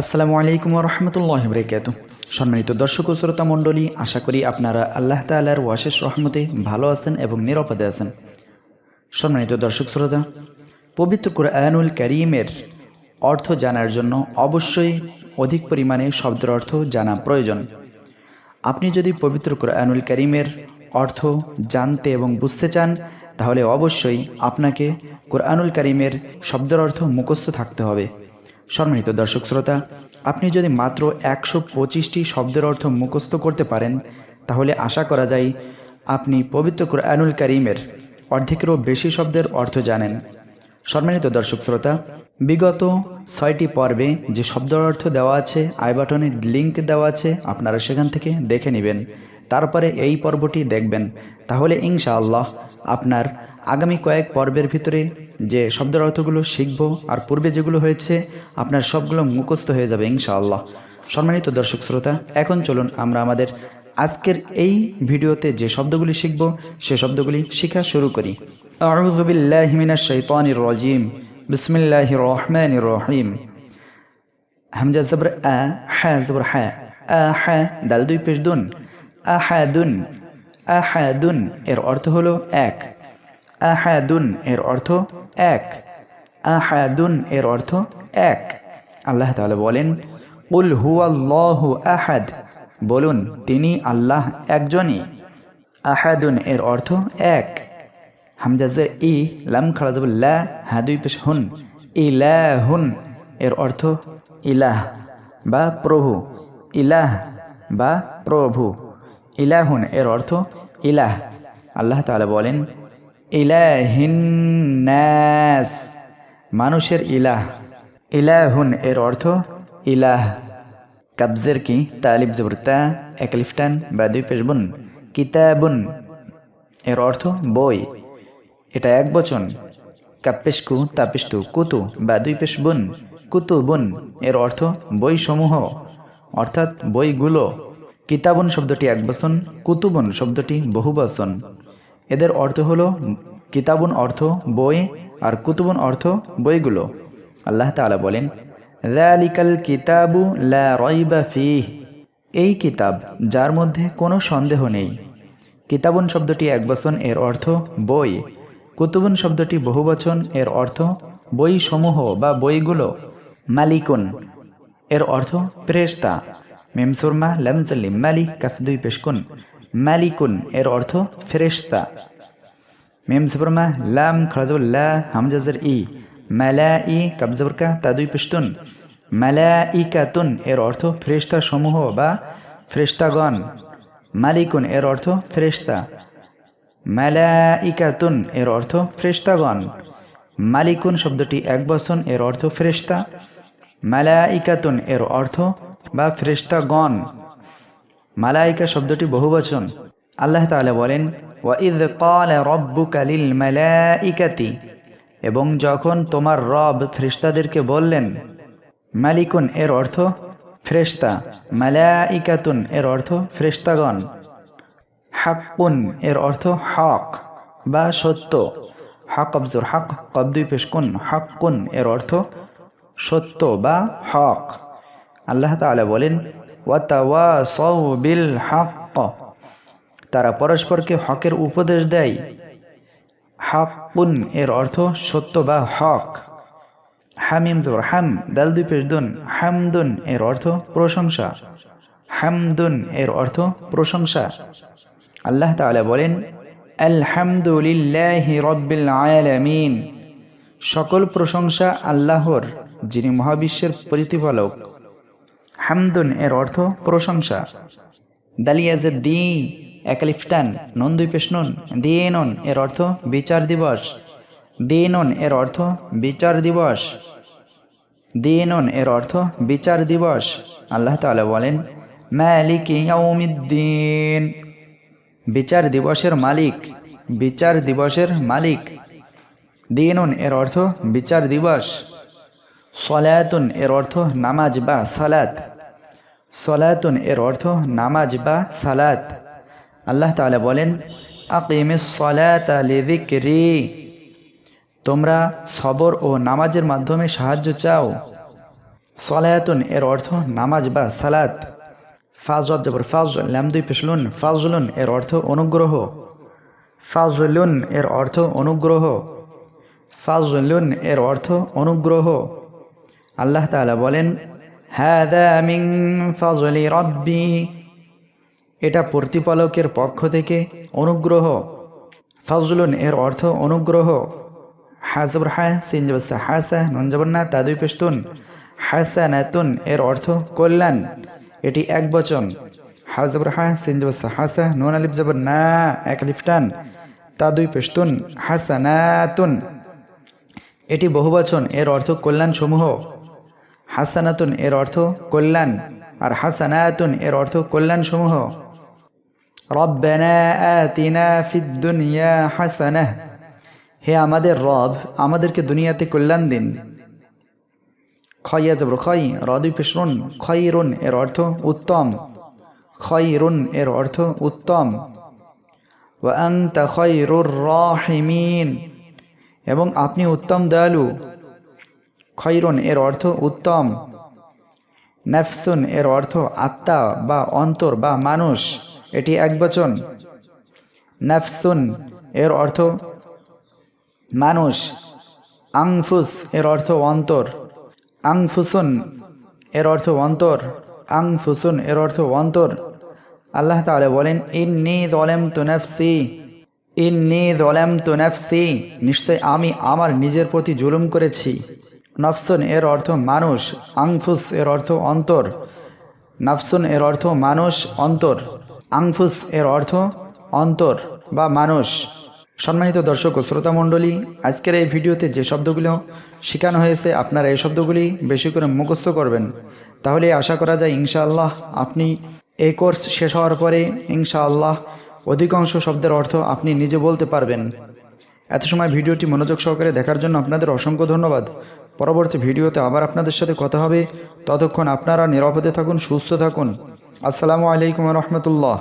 আসসালামু আলাইকুম রহমতুল্লাহ বরকাত সম্মানিত দর্শক ও শ্রোতা মণ্ডলী, আশা করি আপনারা আল্লাহ তালার ওয়াশেষ রহমতে ভালো আছেন এবং নিরাপদে আছেন। সম্মানিত দর্শক শ্রোতা, পবিত্র কোরআনুল করিমের অর্থ জানার জন্য অবশ্যই অধিক পরিমাণে শব্দের অর্থ জানা প্রয়োজন। আপনি যদি পবিত্র কোরআনুল করিমের অর্থ জানতে এবং বুঝতে চান, তাহলে অবশ্যই আপনাকে কোরআনুল করিমের শব্দের অর্থ মুখস্থ থাকতে হবে। সম্মানিত দর্শক শ্রোতা, আপনি যদি মাত্র একশো পঁচিশটি শব্দের অর্থ মুখস্থ করতে পারেন, তাহলে আশা করা যায় আপনি পবিত্র কোরআনুল করিমের অর্ধেকেরও বেশি শব্দের অর্থ জানেন। সম্মানিত দর্শক শ্রোতা, বিগত ছয়টি পর্বে যে শব্দের অর্থ দেওয়া আছে, আই বাটনের লিঙ্ক দেওয়া আছে, আপনারা সেখান থেকে দেখে নেবেন। তারপরে এই পর্বটি দেখবেন। তাহলে ইনশাআল্লাহ আপনার আগামী কয়েক পর্বের ভিতরে যে শব্দের অর্থগুলো শিখব, আর পূর্বে যেগুলো হয়েছে, আপনার সবগুলো মুখস্থ হয়ে যাবে, ইনশাআল্লাহ। সম্মানিত দর্শক শ্রোতা, এখন চলুন আমরা আমাদের আজকের এই ভিডিওতে যে শব্দগুলি শিখব, সে শব্দগুলি শেখা শুরু করি। রাজিম। বিসমিল্লাহির রহমানির রহিম। হামজা জবর আ, হা, জবর হা। আ, হা, দাল দুই পেশ দুন। আহাদুন। আহাদুন, এর অর্থ হলো এক। আহাদুন এর অর্থ এক। আহাদুন এর অর্থ এক। আল্লাহ তাআলা বলেন, কুল হুয়াল্লাহু আহাদ। বলুন, তিনি আল্লাহ একজনই। আহাদুন এর অর্থ এক। হামজাজের ই, লাম খারাজবুল্লা হাদুই পেশ হুন। ইলাহুন এর অর্থ ইলাহ বা প্রভু। ইলাহ বা প্রভু। ইলাহুন এর অর্থ ইলাহ। আল্লাহ তাআলা বলেন ইলাহিন্নাস মানুষের ইলাহ। ইলাহুন এর অর্থ ইলাহ। কাবজের কি? তালিব জবরতা একলিফটান বা দুই পেশবুন কিতাবুন এর অর্থ বই। এটা এক বচন। কাপ্পেশকু তাপিস্তু কুতু বা দুই পেশ বুন। কুতু বুন এর অর্থ বই সমূহ অর্থাৎ বইগুলো। কিতাবন শব্দটি এক বচন, কুতুবুন শব্দটি বহু বচন। এদের অর্থ হলো কিতাবুন অর্থ, বই, আর কুতুবুন অর্থ, বইগুলো। আল্লাহ তাআলা বলেন, যালিকাল কিতাবু লা এই কিতাব, যার মধ্যে কোনো সন্দেহ নেই। কিতাবুন শব্দটি এক বচন, এর অর্থ বই। কুতুবুন শব্দটি বহুবচন এর অর্থ বই সমূহ বা বইগুলো। মালিকুন, এর অর্থ প্রেস্তা মেমসুরমা লামজাল্লিম মালিক, কাফ দুই পেশকুন। মালিকুন, এর অর্থ ফেরেশতা। মেম সবরমা লাম লা হামজাজের ই। মালা ই কাবজবরকা তা দুই পেশতুন মালা ই কাতুন এর অর্থ ফেরেশতা সমূহ বা ফেরেশতাগণ। মালিকুন, এর অর্থ ফেরেশতা। মালা ইকাতুন এর অর্থ ফেরেশতাগণ। মালিকুন শব্দটি এক বচন, এর অর্থ ফেরেশতা। মালা ইকাতুন এর অর্থ বা ফেরেশতাগণ। মালাইকা শব্দটি বহুবচন। আল্লাহ তাআলা বলেন এবং যখন তোমার রব ফেরেশতাদেরকে বললেন, মালিকুন এর অর্থ ফেরেশতা, মালাইকাতুন এর অর্থ ফেরেশতাগণ হাক্কুন এর অর্থ হক বা সত্য হক অবজুর হক কবদুই পেশকুন, হাক্কুন এর অর্থ সত্য বা হক আল্লাহ তাআলা বলেন বিল তারা পরস্পরকে হকের উপদেশ দেয়। হাকুন এর অর্থ সত্য বা হক। হামিম হাম, দাল দুন। হামদুন এর অর্থ প্রশংসা। হামদুন এর অর্থ প্রশংসা। আল্লাহ তাআলা বলেন, আলহামদুলিল্লাহি রব্বিল আলামিন। সকল প্রশংসা আল্লাহর, যিনি মহাবিশ্বের প্রতিপালক। হামদুন এর অর্থ প্রশংসা। দালিয়াজে দি একালিফটান নন দুই পেশনুন দিয়েনন এর অর্থ বিচার দিবস। দিনন এর অর্থ বিচার দিবস। দিনন এর অর্থ বিচার দিবস। আল্লাহ তাআলা বলেন, মালিক ইয়াউমিদ্দিন। বিচার দিবসের মালিক, বিচার দিবসের মালিক। দিনুন এর অর্থ বিচার দিবস। সলায়াতুন এর অর্থ নামাজ বা সালাত। সলাতুন এর অর্থ নামাজ বা সালাত। আল্লাহ তাআলা বলেন, আকিমিস সলাতা লিযিকরি। তোমরা সবর ও নামাজের মাধ্যমে সাহায্য চাও। সলায়াতুন এর অর্থ নামাজ বা সালাত। ফাজ জবর ফাজ ল্যাম দুই পেশলুন, ফাজলুন এর অর্থ অনুগ্রহ। ফাজলুন এর অর্থ অনুগ্রহ। ফাজলুন এর অর্থ অনুগ্রহ। আল্লাহ তাআলা বলেন ফাজলি রব্বি। এটা প্রতিপালকের পক্ষ থেকে অনুগ্রহ। ফজলুন এর অর্থ অনুগ্রহ। হাজবর হা সিনজবসা হাসা নঞ্জবন্না তাদুই পেস্তুন হাসানাতুন এর অর্থ কল্যাণ। এটি এক বচন। হাজবর হা সিনজবসা হাসা নুন আলিফ জবর না, এক লিফটান তাদুই পেস্তুন হাসানাতুন। এটি বহুবচন। এর অর্থ কল্যাণ সমূহ হাসানাতুন এর অর্থ কল্যাণ, আর হাসানাতুন এর অর্থ কল্যাণ সমূহ হে আমাদের রব, আমাদেরকে দুনিয়াতে কল্যাণ দিন। খই খয়রুন এর অর্থ উত্তম। খয়রুন এর অর্থ উত্তম। খয়রুর রাহিমিন। এবং আপনি উত্তম দয়ালু। খয়রুন এর অর্থ উত্তম। নাফসুন এর অর্থ আত্মা বা অন্তর বা মানুষ। এটি এক বচন। নাফসুন এর অর্থ মানুষ। আংফুস এর অর্থ অন্তর। আংফুসুন এর অর্থ অন্তর। আংফুসুন এর অর্থ অন্তর। আল্লাহ তাআলা বলেন, ইন্নি দলেম তু নাফসি। ইন্নি দলেম তু নাফসি। নিশ্চয় আমি আমার নিজের প্রতি জুলুম করেছি। নফসুন এর অর্থ মানুষ, আংফুস এর অর্থ অন্তর। নাফসুন এর অর্থ মানুষ, অন্তর। আংফুস এর অর্থ অন্তর বা মানুষ। সম্মানিত দর্শক ও শ্রোতামণ্ডলী আজকের এই ভিডিওতে যে শব্দগুলো শেখানো হয়েছে, আপনারা এই শব্দগুলি বেশি করে মুখস্থ করবেন। তাহলে আশা করা যায়, ইনশাআল্লাহ আপনি এই কোর্স শেষ হওয়ার পরে ইনশাআল্লাহ অধিকাংশ শব্দের অর্থ আপনি নিজে বলতে পারবেন। এত সময় ভিডিওটি মনোযোগ সহকারে দেখার জন্য আপনাদের অসংখ্য ধন্যবাদ। পরবর্তী ভিডিওতে আবার আপনাদের সাথে কথা হবে। ততক্ষণ আপনারা নিরাপদে থাকুন, সুস্থ থাকুন। আসসালামু আলাইকুম রহমতুল্লাহ।